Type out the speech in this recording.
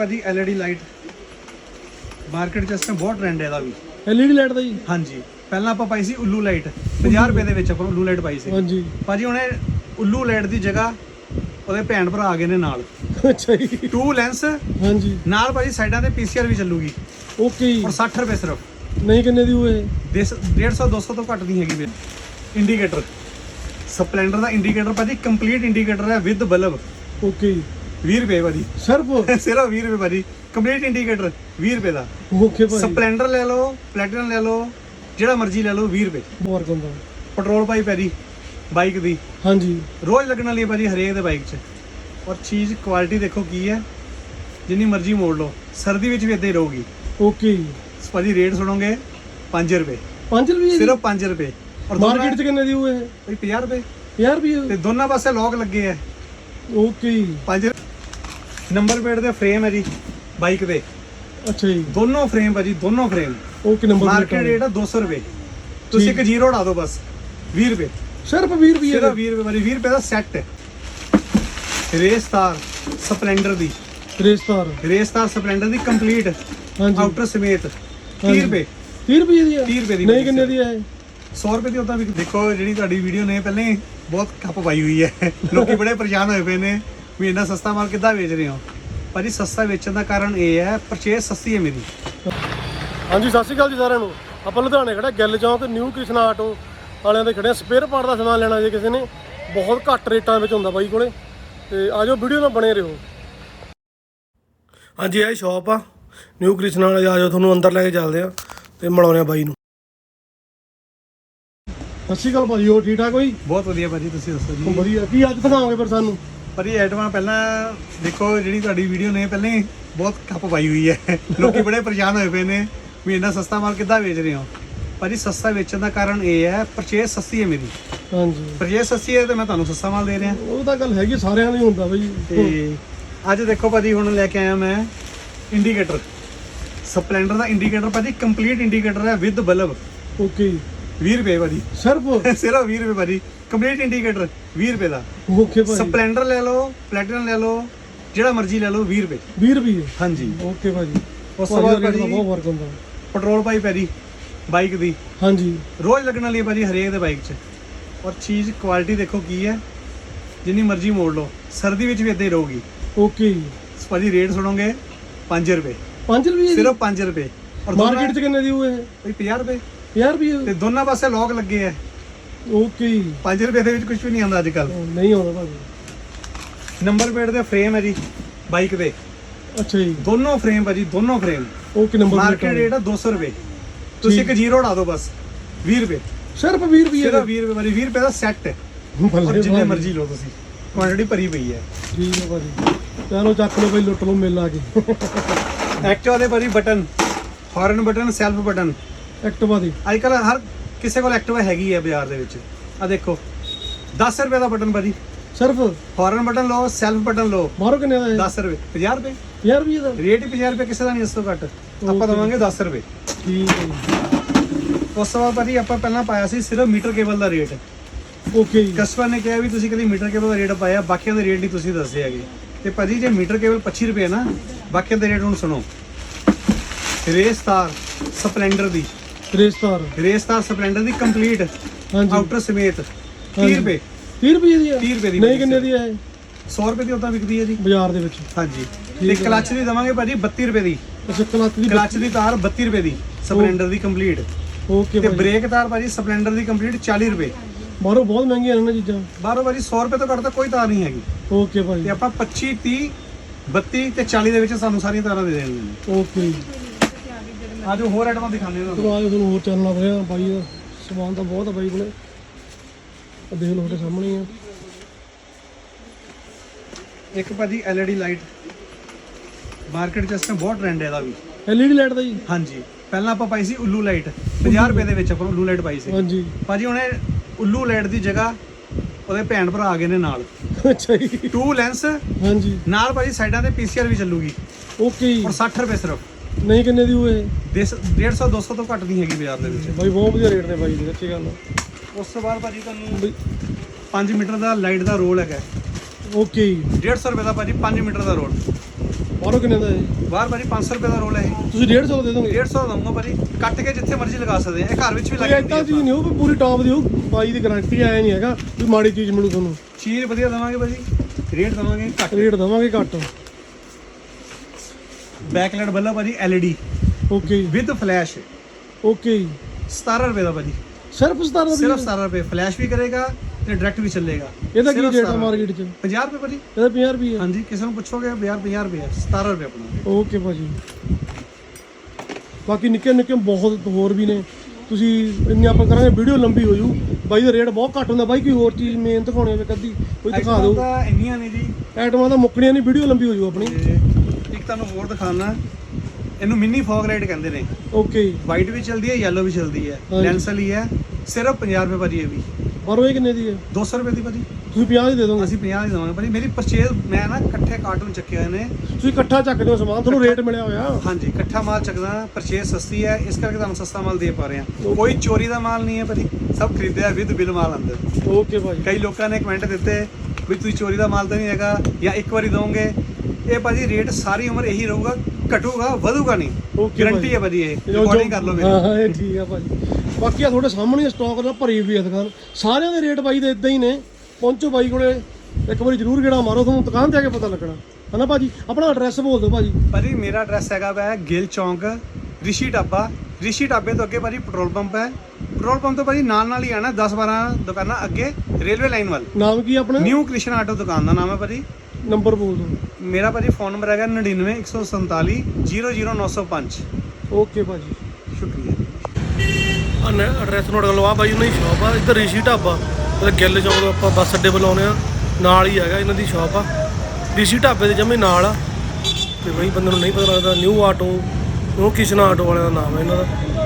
ਭਾਜੀ LED light market 'ਚ ਇਸ ਟਾਈਮ ਬਹੁਤ ਟ੍ਰੈਂਡ ਹੈ ਇਹਦਾ ਵੀ। ਐਲਈਡੀ ਲਾਈਟ ਦਾ ਜੀ? ਹਾਂਜੀ। ਪਹਿਲਾਂ ਆਪਾਂ ਪਾਈ ਸੀ ਉੱਲੂ ਲਾਈਟ 50 ਰੁਪਏ ਦੇ ਵਿੱਚ ਆਪਾਂ ਉੱਲੂ ਲਾਈਟ ਪਾਈ ਸੀ। ਹਾਂਜੀ। ਭਾਜੀ ਉਹਨੇ ਉੱਲੂ ਲਾਈਟ ਦੀ ਜਗ੍ਹਾ ਉਹਦੇ ਭੈਣ ਭਰਾ ਆ ਗਏ ਨੇ ਨਾਲ। ਅੱਛਾ ਜੀ। ਟੂ ਲੈਂਸ ਹਾਂਜੀ। ਨਾਲ ਭਾਜੀ ਸਾਈਡਾਂ ਤੇ PCR ਵੀ ਚੱਲੂਗੀ। ਓਕੇ ਔਰ 60 ਰੁਪਏ ਸਿਰਫ। ਨਹੀਂ ਕਿੰਨੇ ਦੀ ਹੋਏ? 150 200 ਤੋਂ ਘੱਟ ਨਹੀਂ ਹੈਗੀ ਵੀਰੇ ਇੰਡੀਕੇਟਰ ਸਪਲੈਂਡਰ ਦਾ ਇੰਡੀਕੇਟਰ ਭਾਜੀ ਕੰਪਲੀਟ ਇੰਡੀਕੇਟਰ ਹੈ ਵਿਦ ਬਲਬ ਓਕੇ 20 ਰੁਪਏ ਭਾਜੀ। ਸਿਰਫ? ਸਿਰਫ 20 ਰੁਪਏ ਭਾਜੀ। ਕੰਪਲੀਟ ਇੰਡੀਕੇਟਰ 20 ਰੁਪਏ ਦਾ। ਓਕੇ ਭਾਈ ਸਪਲੈਂਡਰ ਲੈ ਲਓ ਪਲੈਟੀਨਮ ਲੈ ਲਓ ਜਿਹੜਾ ਮਰਜ਼ੀ ਲੈ ਲਓ 20 ਰੁਪਏ। ਮਾਰਕ ਹੁੰਦਾ ਪੈਟਰੋਲ ਪਾਈਪ ਹੈ ਜੀ ਬਾਈਕ ਦੀ। ਹਾਂਜੀ। ਰੋਜ਼ ਲੱਗਣ ਵਾਲੀ ਹੈ ਭਾਜੀ ਹਰੇਕ ਦੇ ਬਾਈਕ 'ਚ। ਔਰ ਚੀਜ਼ ਕੁਆਲਿਟੀ ਦੇਖੋ ਕੀ ਹੈ। ਜਿੰਨੀ ਮਰਜ਼ੀ ਮੋੜ ਲਓ। ਸਰਦੀ ਵਿੱਚ ਵੀ ਇਦਾਂ ਹੀ ਰਹੂਗੀ। ਓਕੇ ਭਾਜੀ ਰੇਟ ਸੁਣੋਗੇ 5 ਰੁਪਏ। 5 ਰੁਪਏ ਸਿਰਫ 5 ਰੁਪਏ। ਔਰ ਮਾਰਕੀਟ 'ਚ ਕਿੰਨੇ ਦੀ ਹੋਏ? ਭਾਈ 50 ਰੁਪਏ। 50 ਰੁਪਏ। ਤੇ ਦੋਨਾਂ ਪਾਸੇ ਲੌਕ ਲੱਗੇ ਆ ਓਕੇ ਜੀ। 5 ਨੰਬਰ ਪਲੇਟ ਦੇ ਫਰੇਮ ਹੈ ਜੀ ਬਾਈਕ ਦੇ। ਅੱਛਾ ਜੀ। ਦੋਨੋਂ ਫਰੇਮ ਭਾਜੀ ਦੋਨੋਂ frame. Okay number market rate ਆ। 200 ਰੁਪਏ। ਤੁਸੀਂ ਇੱਕ ਜ਼ੀਰੋ ਉਡਾ ਦਿਓ ਬਸ 20 ਰੁਪਏ। ਸਿਰਫ 20 ਰੁਪਏ ਸਿਰਫ 20 ਰੁਪਏ ਭਾਜੀ 20 ਰੁਪਏ ਦਾ ਸੈੱਟ ਹੈ। ਰੇਸਤਾਰ ਸਪਲੈਂਡਰ ਦੀ। ਰੇਸਤਾਰ ਰੇਸਤਾਰ ਸਪਲੈਂਡਰ ਦੀ ਕੰਪਲੀਟ। ਹਾਂਜੀ। ਆਊਟਰ ਸਮੇਤ 30 ਹਾਂਜੀ। ਰੁਪਏ। 30 ਰੁਪਏ ਦੀ ਆ? 30 ਰੁਪਏ ਦੀ ਨਹੀਂ ਕਿੰਨੇ ਦੀ ਹੈ 100 ਰੁਪਏ ਦੀ ਉਦਾਂ ਵੀ ਦੇਖੋ ਜਿਹੜੀ ਤੁਹਾਡੀ ਵੀਡੀਓ ਨੇ ਪਹਿਲਾਂ ਬਹੁਤ ਖੱਪ ਪਾਈ ਹੋਈ ਹੈ। ਲੋਕੀ ਬੜੇ ਪਰੇਸ਼ਾਨ ਹੋਏ ਪਏ ਨੇ। ਵੀ ਇੰਨਾ ਸਸਤਾ ਮਾਲ ਕਿੱਦਾਂ ਵੇਚ ਰਹੇ ਹੋ? ਭਾਜੀ ਸਸਤਾ ਵੇਚਣ ਦਾ ਕਾਰਨ ਇਹ ਹੈ ਪਰਚੇਸ ਸਸਤੀ ਹੈ ਮੇਰੀ। ਹਾਂਜੀ ਸਤਿ ਸ਼੍ਰੀ ਅਕਾਲ ਜੀ ਸਾਰਿਆਂ ਨੂੰ। ਆਪਾਂ ਲੁਧਿਆਣੇ ਖੜਾ ਗਿੱਲ ਚੌਂਕ ਨਿਊ ਕ੍ਰਿਸ਼ਨਾ ਆਟੋ ਵਾਲਿਆਂ ਦੇ ਖੜੇ ਆ ਸਪੇਅਰ ਪਾਰਟ ਦਾ ਸਮਾਨ ਲੈਣਾ ਜੇ ਕਿਸੇ ਨੇ। ਬਹੁਤ ਘੱਟ ਰੇਟਾਂ ਵਿੱਚ ਹੁੰਦਾ ਬਾਈ ਕੋਲੇ। ਤੇ ਆਜੋ ਵੀਡੀਓ ਨਾਲ ਬਣੇ ਰਹੋ। ਹਾਂਜੀ ਇਹ ਸ਼ਾਪ ਆ। ਨਿਊ ਕ੍ਰਿਸ਼ਨਾ ਵਾਲੇ ਆਜੋ ਤੁਹਾਨੂੰ ਅੰਦਰ ਲੈ ਕੇ ਚੱਲਦੇ ਆ ਤੇ ਮਿਲਾਉਂਦੇ ਆ ਬਾਈ ਨੂੰ। ਸਤਿ ਸ਼੍ਰੀ ਅਕਾਲ ਭਾਜੀ ਹੋ ਠੀਕ ਠਾਕ ਹੋਈ ਬਹੁਤ ਵਧੀਆ ਭਾਜੀ ਤੁਸੀਂ ਦੱਸੋ ਜੀ? ਵਧੀਆ। ਕੀ ਅੱਜ ਦਿਖਾਓਗੇ ਫਿਰ ਸਾਨੂੰ? ਭਾਜੀ ਐਟਮਾਂ ਪਹਿਲਾਂ ਦੇਖੋ ਜਿਹੜੀ ਤੁਹਾਡੀ ਵੀਡੀਓ ਨੇ ਪਹਿਲਾਂ ਹੀ ਬਹੁਤ ਖੱਪ ਪਾਈ ਹੋਈ ਹੈ। ਲੋਕੀ ਬੜੇ ਪਰੇਸ਼ਾਨ ਹੋਏ ਪਏ ਨੇ ਵੀ ਇੰਨਾ ਸਸਤਾ ਮਾਲ ਕਿੱਦਾਂ ਵੇਚ ਰਹੇ ਹੋ। ਭਾਜੀ ਸਸਤਾ ਵੇਚਣ ਦਾ ਕਾਰਨ ਇਹ ਹੈ ਪਰਚੇਸ ਸਸਤੀ ਹੈ ਮੇਰੀ। ਹਾਂਜੀ। ਪਰਚੇਸ ਸਸਤੀ ਹੈ ਤੇ ਮੈਂ ਤੁਹਾਨੂੰ ਸਸਤਾ ਮਾਲ ਦੇ ਰਿਹਾ। ਉਹ ਤਾਂ ਗੱਲ ਹੈਗੀ ਸਾਰਿਆਂ ਦੀ ਹੁੰਦਾ ਬਾਈ। ਤੇ ਅੱਜ ਦੇਖੋ ਭਾਜੀ ਹੁਣ ਲੈ ਕੇ ਆਇਆ ਮੈਂ ਇੰਡੀਕੇਟਰ ਸਪਲੈਂਡਰ ਦਾ ਇੰਡੀਕੇਟਰ ਭਾਜੀ ਕੰਪਲੀਟ ਇੰਡੀਕੇਟਰ ਹੈ ਵਿਦ ਬਲਬ ਓਕੇ 20 ਰੁਪਏ ਭਾਜੀ। ਸਿਰਫ? ਸਿਰਫ 20 ਰੁਪਏ ਭਾਜੀ। ਕੰਪਲੀਟ ਇੰਡੀਕੇਟਰ 20 ਰੁਪਏ ਦਾ। ਓਕੇ ਭਾਈ ਸਪਲੈਂਡਰ ਲੈ ਲਓ ਪਲੈਟੀਨਮ ਲੈ ਲਓ ਜਿਹੜਾ ਮਰਜ਼ੀ ਲੈ ਲਓ 20 ਰੁਪਏ। 20 ਰੁਪਏ? ਹਾਂਜੀ। ਓਕੇ ਭਾਜੀ। ਉਸ ਤੋਂ ਬਾਅਦ ਭਾਜੀ ਭਾਜੀ ਬਹੁਤ ਫ਼ਰਕ ਹੁੰਦਾ। ਪੈਟਰੋਲ ਪਾਈਪ ਹੈ ਜੀ ਬਾਈਕ ਦੀ। ਹਾਂਜੀ। ਰੋਜ਼ ਲੱਗਣ ਵਾਲੀ ਹੈ ਭਾਜੀ ਹਰੇਕ ਦੇ ਬਾਈਕ 'ਚ। ਔਰ ਚੀਜ਼ ਕੁਆਲਿਟੀ ਦੇਖੋ ਕੀ ਹੈ ਜਿੰਨੀ ਮਰਜ਼ੀ ਮੋੜ ਲਓ। ਸਰਦੀ ਵਿੱਚ ਵੀ ਇਦਾਂ ਹੀ ਰਹੂਗੀ। ਓਕੇ ਭਾਜੀ ਰੇਟ ਸੁਣੋਗੇ 5 ਰੁਪਏ। 5 ਰੁਪਏ ਸਿਰਫ 5 ਰੁਪਏ। ਔਰ ਮਾਰਕੀਟ 'ਚ ਕਿੰਨੇ ਦੀ ਹੋਏ ਭਾਈ 50 ਰੁਪਏ। 50 ਰੁਪਏ। ਤੇ ਦੋਨਾਂ ਪਾਸੇ ਲੌਕ ਲੱਗੇ ਆ ਓਕੇ 5 ਰੁਪਏ ਦੇ ਵਿੱਚ ਕੁਝ ਵੀ ਨਹੀਂ ਆਉਂਦਾ ਅੱਜ ਕੱਲ ਨਹੀਂ ਆਉਂਦਾ ਭਾਜੀ। ਨੰਬਰ ਪਲੇਟ ਦੇ ਫਰੇਮ ਹੈ ਜੀ ਬਾਈਕ ਦੇ। ਅੱਛਾ ਜੀ। ਦੋਨੋਂ ਫਰੇਮ ਭਾਜੀ ਦੋਨੋਂ frame okay number market rate ਆ 200 ਰੁਪਏ। ਤੁਸੀਂ ਇੱਕ ਜ਼ੀਰੋ ਉਡਾ ਦਿਓ ਬਸ 20 ਰੁਪਏ। ਸਿਰਫ 20 ਰੁਪਏ ਸਿਰਫ 20 ਰੁਪਏ ਭਾਜੀ 20 ਰੁਪਏ ਦਾ ਸੈੱਟ ਹੈ। ਔਰ ਜਿੰਨੇ। ਮਰਜ਼ੀ ਲਓ ਤੁਸੀਂ ਕੁਆਂਟੀਟੀ ਭਰੀ ਪਈ ਹੈ। ਠੀਕ ਹੈ ਭਾਜੀ। ਚਲੋ ਚੱਕ ਲਓ ਭਾਈ ਲੁੱਟ ਲਓ ਮੇਲ ਆ ਕੇ ਐਕਟਿਵਾ ਦੇ ਭਾਜੀ button horn button self button Activa ਦੀ ਅੱਜ ਕੱਲ ਹਰ ਕਿਸੇ ਕੋਲ ਐਕਟਿਵਾ ਹੈਗੀ ਹੈ ਬਾਜ਼ਾਰ ਦੇ ਵਿੱਚ। ਆ ਦੇਖੋ 10 ਰੁਪਏ ਦਾ ਬਟਨ ਭਾਜੀ। ਸਿਰਫ? ਹਾਰਨ ਬਟਨ ਲਓ ਸੈਲਫ ਬਟਨ ਲਓ। ਮਾਰੋ ਕਿੰਨੇ ਦਾ 10 ਰੁਪਏ। 50 ਰੁਪਏ? 50 ਰੁਪਏ ਦਾ? ਰੇਟ ਹੀ 50 ਰੁਪਏ ਕਿਸੇ ਦਾ ਨਹੀਂ ਇਸ ਤੋਂ ਘੱਟ। ਆਪਾਂ ਦਵਾਂਗੇ 10 ਰੁਪਏ। ਠੀਕ ਹੈ ਉਸ ਤੋਂ ਬਾਅਦ ਭਾਜੀ ਆਪਾਂ ਪਹਿਲਾਂ ਪਾਇਆ ਸੀ ਸਿਰਫ ਮੀਟਰ ਕੇਬਲ ਦਾ ਰੇਟ। ਓਕੇ ਜੀ। ਕਸਟਮਰ ਨੇ ਕਿਹਾ ਵੀ ਤੁਸੀਂ ਕਦੀ ਮੀਟਰ ਕੇਬਲ ਦਾ ਰੇਟ ਪਾਇਆ ਬਾਕੀਆਂ ਦੇ ਰੇਟ ਨਹੀਂ ਤੁਸੀਂ ਦੱਸੇ ਹੈਗੇ। ਤੇ ਭਾਜੀ ਜੇ ਮੀਟਰ ਕੇਬਲ 25 ਰੁਪਏ ਨਾ ਬਾਕੀਆਂ ਦੇ ਰੇਟ ਹੁਣ ਸੁਣੋ। ਰੇਸਤਾਰ ਸਪਲੈਂਡਰ ਦੀ। ਰੇਸਤਾਰ ਰੇਸਤਾਰ ਸਪਲੈਂਡਰ ਦੀ ਕੰਪਲੀਟ ਹਾਂਜੀ। ਆਊਟਰ ਸਮੇਤ। 30 ਹਾਂਜੀ। ਰੁਪਏ। 30 ਰੁਪਏ ਦੀ ਆ 30 ਰੁਪਏ ਦੀ ਨਹੀਂ ਭਾਜੀ ਕਿੰਨੇ ਦੀ ਹੈ 100 ਰੁਪਏ ਦੀ ਉਦਾਂ ਵਿਕਦੀ ਹੈ ਜੀ। ਬਾਜ਼ਾਰ ਦੇ ਵਿੱਚ। ਹਾਂਜੀ। ਤੇ ਹੈ। ਕਲੱਚ ਦੀ ਦਵਾਂਗੇ ਭਾਜੀ 32 ਰੁਪਏ ਦੀ। ਅੱਛਾ ਕਲੱਚ ਦੀ ਕਲੱਚ ਦੀ ਤਾਰ 32 ਰੁਪਏ ਦੀ ਸਪਲੈਂਡਰ ਦੀ ਕੰਪਲੀਟ ਓਕੇ ਤੇ ਬ੍ਰੇਕ ਤਾਰ ਭਾਜੀ ਸਪਲੈਂਡਰ ਦੀ ਕੰਪਲੀਟ 40 ਰੁਪਏ। ਬਾਹਰੋਂ ਬਹੁਤ ਮਹਿੰਗੀਆਂ ਨੇ ਚੀਜ਼ਾਂ। ਬਾਹਰੋਂ ਭਾਜੀ 100 ਰੁਪਏ ਤੋਂ ਘੱਟ ਤਾਂ ਕੋਈ ਤਾਰ ਨਹੀਂ ਹੈਗੀ। ਓਕੇ ਭਾਈ। ਤੇ ਆਪਾਂ 25 30 32 ਤੇ 40 ਦੇ ਵਿੱਚ ਸਾਨੂੰ ਸਾਰੀਆਂ ਤਾਰਾਂ ਦੇ ਦੇਣਗੇ ਨੇ ਓਕੇ। ਆਜੋ ਹੋਰ ਆਈਟਮਾਂ ਦਿਖਾਉਂਦੇ ਹਾਂ ਚਲੋ ਆਜੋ ਤੁਹਾਨੂੰ ਹੋਰ ਚੱਲਣਾ ਪਿਆ ਬਾਈ ਦਾ ਸਮਾਨ ਤਾਂ ਬਹੁਤ ਆ ਬਾਈ ਕੋਲੇ। ਆਹ ਦੇਖ ਲਓ ਤੁਹਾਡੇ ਸਾਹਮਣੇ ਹੀ ਆ। ਇੱਕ ਭਾਜੀ LED ਲਾਈਟ ਮਾਰਕੀਟ 'ਚ ਇਸ ਟਾਈਮ ਬਹੁਤ ਟ੍ਰੈਂਡ ਹੈ ਇਹਦਾ ਵੀ। ਐਲਈਡੀ ਲਾਈਟ ਦਾ ਜੀ? ਹਾਂਜੀ। ਪਹਿਲਾਂ ਆਪਾਂ ਪਾਈ ਸੀ ਉੱਲੂ ਲਾਈਟ 50 ਰੁਪਏ ਦੇ ਵਿੱਚ ਆਪਾਂ ਉੱਲੂ ਲਾਈਟ ਪਾਈ ਸੀ। ਹਾਂਜੀ। ਭਾਜੀ ਉਹਨੇ ਉੱਲੂ ਲਾਈਟ ਦੀ ਜਗ੍ਹਾ ਉਹਦੇ ਭੈਣ ਭਰਾ ਆ ਗਏ ਨੇ ਨਾਲ। ਅੱਛਾ ਜੀ। ਟੂ ਲੈਂਸ ਹਾਂਜੀ। ਨਾਲ ਭਾਜੀ ਸਾਈਡਾਂ ਤੇ PCR ਵੀ ਚੱਲੂਗੀ। ਓਕੇ ਜੀ। ਔਰ 60 ਰੁਪਏ ਸਿਰਫ। ਨਹੀਂ ਕਿੰਨੇ ਦੀ ਹੋਏ 150 200 ਤੋਂ ਘੱਟ ਨਹੀਂ ਹੈਗੀ ਬਾਜ਼ਾਰ ਦੇ ਵਿੱਚ। ਬਾਈ ਬਹੁਤ ਵਧੀਆ ਰੇਟ ਨੇ ਬਾਈ ਦੀ ਸੱਚੀ ਗੱਲ ਉਸ ਤੋਂ ਬਾਅਦ ਭਾਜੀ ਤੁਹਾਨੂੰ ਬਈ 5 ਮੀਟਰ ਦਾ ਲਾਈਟ ਦਾ ਰੋਲ ਹੈਗਾ। ਓਕੇ ਜੀ। 150 ਰੁਪਏ ਦਾ ਭਾਜੀ 5 ਮੀਟਰ ਦਾ ਰੋਲ। ਬਾਹਰੋਂ ਕਿੰਨੇ ਦਾ ਹੈ ਬਾਹਰ ਭਾਜੀ 500 ਰੁਪਏ ਦਾ ਰੋਲ ਹੈ ਤੁਸੀਂ 150 ਦਾ ਦੇ ਦੋਗੇ? 150 ਦਊਂਗਾ ਭਾਜੀ। ਕੱਟ ਕੇ ਜਿੱਥੇ ਮਰਜ਼ੀ ਲਗਾ ਸਕਦੇ ਆ। ਇਹ ਘਰ ਵਿੱਚ ਵੀ ਲੱਗ ਜਾਂਦੀ ਚੀਜ਼ ਨਹੀਂ ਹੋ ਵੀ ਪੂਰੀ ਟੌਪ ਦੀ ਹੋ। ਬਾਈ ਦੀ ਗਾਰੰਟੀ ਆਇਆ ਨਹੀਂ ਹੈਗਾ ਵੀ ਮਾੜੀ ਚੀਜ਼ ਮਿਲੂ ਤੁਹਾਨੂੰ। ਚੀਜ਼ ਵਧੀਆ ਦਵਾਂਗੇ ਭਾਜੀ। ਰੇਟ ਦਵਾਂਗੇ ਘੱਟ। ਰੇਟ ਦਵਾਂਗੇ ਘੱਟ। ਬੈਕਲਾਈਟ ਬੱਲਾ ਭਾਜੀ LED okay with flash okay 17 ਰੁਪਏ ਦਾ ਭਾਜੀ। ਸਿਰਫ 17 ਦਾ ਸਿਰਫ 17 ਰੁਪਏ। ਫਲੈਸ਼ ਵੀ ਕਰੇਗਾ ਤੇ ਡਾਇਰੈਕਟ ਵੀ ਚੱਲੇਗਾ। ਇਹਦਾ ਕੀ ਰੇਟ ਆ 17 ਮਾਰਕੀਟ 'ਚ? 50 ਰੁਪਏ ਭਾਜੀ। ਇਹਦਾ 50 ਰੁਪਏ। ਹਾਂਜੀ ਕਿਸੇ ਨੂੰ ਪੁੱਛੋਗੇ 50 50 ਰੁਪਏ। 17 ਰੁਪਏ ਆਪਣਾ। ਓਕੇ ਭਾਜੀ। ਬਾਕੀ ਨਿੱਕੇ ਨਿੱਕੇ ਬਹੁਤ ਹੋਰ ਵੀ ਨੇ। ਤੁਸੀਂ ਇੰਨੀ ਆਪਾਂ ਕਰਾਂਗੇ ਵੀਡੀਓ ਲੰਬੀ ਹੋ ਜੂ। ਬਾਈ ਦਾ ਰੇਟ ਬਹੁਤ ਘੱਟ ਹੁੰਦਾ। ਬਾਈ ਕੋਈ ਹੋਰ ਚੀਜ਼ ਮੇਨ ਦਿਖਾਉਣੀ ਹੋਵੇ ਕਦੀ ਕੋਈ ਦਿਖਾ ਦਿਓ। ਇੰਨੀਆਂ ਨੇ ਜੀ। ਐਟਮਾਂ ਤਾਂ ਮੁੱਕਣੀਆਂ ਨਹੀਂ ਵੀਡੀਓ ਲੰਬੀ ਹੋ ਜੂ ਆਪਣੀ। ਇੱਕ ਤੁਹਾਨੂੰ ਹੋਰ ਦਿਖਾਣਾ ਇਹਨੂੰ ਮਿੰਨੀ ਫੌਗ ਲਾਈਟ ਕਹਿੰਦੇ ਨੇ। ਓਕੇ ਵਾਈਟ ਵੀ ਚੱਲਦੀ ਹੈ ਯੈਲੋ ਵੀ ਚੱਲਦੀ ਹੈ। ਹਾਂਜੀ। ਲੈਂਸ ਵਾਲੀ ਹੈ ਸਿਰਫ 50 ਰੁਪਏ ਭਾਜੀ ਇਹ ਵੀ। ਪਰ ਉਹ ਇਹ ਕਿੰਨੇ ਦੀ ਹੈ? 200 ਰੁਪਏ ਦੀ ਭਾਜੀ। ਤੁਸੀਂ 50 ਦੀ ਦੇ ਦੋਗੇ? ਅਸੀਂ 50 ਦੀ ਦਵਾਂਗੇ ਭਾਜੀ। ਮੇਰੀ ਪਰਚੇਜ਼ ਮੈਂ ਨਾ ਇਕੱਠੇ ਕਾਰਟੂਨ ਚੱਕੇ ਹੋਏ ਨੇ। ਤੁਸੀਂ ਇਕੱਠਾ ਚੱਕਦੇ ਹੋ ਸਮਾਨ ਤੁਹਾਨੂੰ ਰੇਟ ਮਿਲਿਆ ਹੋਇਆ। ਹਾਂਜੀ ਇਕੱਠਾ ਮਾਲ ਚੱਕਦਾ ਪਰਚੇਜ਼ ਸਸਤੀ ਹੈ। ਇਸ ਕਰਕੇ ਤੁਹਾਨੂੰ ਸਸਤਾ ਮਾਲ ਦੇ ਪਾ ਰਹੇ ਹਾਂ। ਕੋਈ ਚੋਰੀ ਦਾ ਮਾਲ ਨਹੀਂ ਹੈ ਭਾਜੀ। ਸਭ ਖਰੀਦਿਆ ਵਿਦ ਬਿਲ ਮਾਲ ਅੰਦਰ। ਓਕੇ ਭਾਜੀ। ਕਈ ਲੋਕਾਂ ਨੇ ਕਮੈਂਟ ਦਿੱਤੇ ਵੀ ਤੁਸੀਂ ਚੋਰੀ ਦਾ ਮਾਲ ਤਾਂ ਨਹੀਂ ਹੈਗਾ ਜਾਂ ਇੱਕ ਵਾਰੀ ਦੋਗੇ। ਇਹ ਭਾਜੀ ਰੇਟ ਸਾਰੀ ਉਮਰ ਇਹੀ ਰਹੂਗਾ ਘਟੂਗਾ ਵਧੂਗਾ ਨਹੀਂ। Okay ਗਾਰੰਟੀ ਹੈ ਭਾਜੀ ਇਹ ਜੋ- ਰਿਕਾਰਡਿੰਗ ਕਰ ਲਓ ਹਾਂ ਮੇਰੀ। ਹਾਂ ਇਹ ਠੀਕ ਆ ਭਾਜੀ। ਬਾਕੀ ਆ ਤੁਹਾਡੇ ਸਾਹਮਣੇ ਸਟਾਕ ਦਾ ਭਰੀ ਵੀ ਆ ਦੁਕਾਨ। ਸਾਰਿਆਂ ਦੇ ਰੇਟ ਬਾਈ ਦੇ ਇਦਾਂ ਹੀ ਨੇ। ਪਹੁੰਚੋ ਬਾਈ ਕੋਲੇ। ਇੱਕ ਵਾਰੀ ਜ਼ਰੂਰ ਗੇੜਾ ਮਾਰੋ ਤੁਹਾਨੂੰ ਦੁਕਾਨ ਤੇ ਆ ਕੇ ਪਤਾ ਲੱਗਣਾ। ਹਨਾ ਭਾਜੀ? ਆਪਣਾ ਐਡਰੈਸ ਬੋਲ ਦਿਓ ਭਾਜੀ। ਭਾਜੀ ਮੇਰਾ ਐਡਰੈਸ ਹੈਗਾ ਵੈ ਗਿੱਲ ਚੌਂਕ ਰਿਸ਼ੀ ਢਾਬਾ। ਰਿਸ਼ੀ ਢਾਬੇ ਤੋਂ ਅੱਗੇ ਭਾਜੀ ਪੈਟਰੋਲ ਪੰਪ ਹੈ। ਪੈਟਰੋਲ ਪੰਪ ਤੋਂ ਭਾਜੀ ਨਾਲ ਨਾਲ ਹੀ ਆਣਾ 10 12 ਦੁਕਾਨਾਂ ਅੱਗੇ ਰੇਲਵੇ ਲਾਈਨ ਵੱਲ। ਨਾਮ ਕੀ ਆਪਣਾ? ਨਿਊ ਕ੍ਰਿਸ਼ਨ ਆਟੋ ਦੁਕਾਨ ਦਾ ਨਾਮ ਹੈ ਭਾਜੀ। ਨੰਬਰ ਬੋਲ ਦਿਓ। ਮੇਰਾ ਭਾਜੀ ਫੋਨ ਨੰਬਰ ਹੈਗਾ 99 147 00905 ਓਕੇ ਭਾਜੀ। ਸ਼ੁਕਰੀਆ ਐਡਰੈਸ ਨੋਟ ਕਰ ਲਓ ਆ ਬਾਈ ਉਹਨਾਂ ਦੀ ਸ਼ਾਪ ਆ ਇੱਧਰ ਰਿਸ਼ੀ ਢਾਬਾ ਤੇ ਗਿੱਲ ਚੌਂਕ ਤੋਂ ਆਪਾਂ ਬੱਸ ਅੱਡੇ ਵੱਲ ਆਉਂਦੇ ਆ ਨਾਲ ਹੀ ਹੈਗਾ ਇਹਨਾਂ ਦੀ ਸ਼ਾਪ ਆ। ਰਿਸ਼ੀ ਢਾਬੇ ਦੇ ਜਮੇ ਨਾਲ ਆ। ਤੇ ਬਈ ਬੰਦੇ ਨੂੰ ਨਹੀਂ ਪਤਾ ਲੱਗਦਾ new auto new Kishan auto ਵਾਲਿਆਂ ਦਾ ਨਾਮ ਹੈ ਇਹਨਾਂ ਦਾ।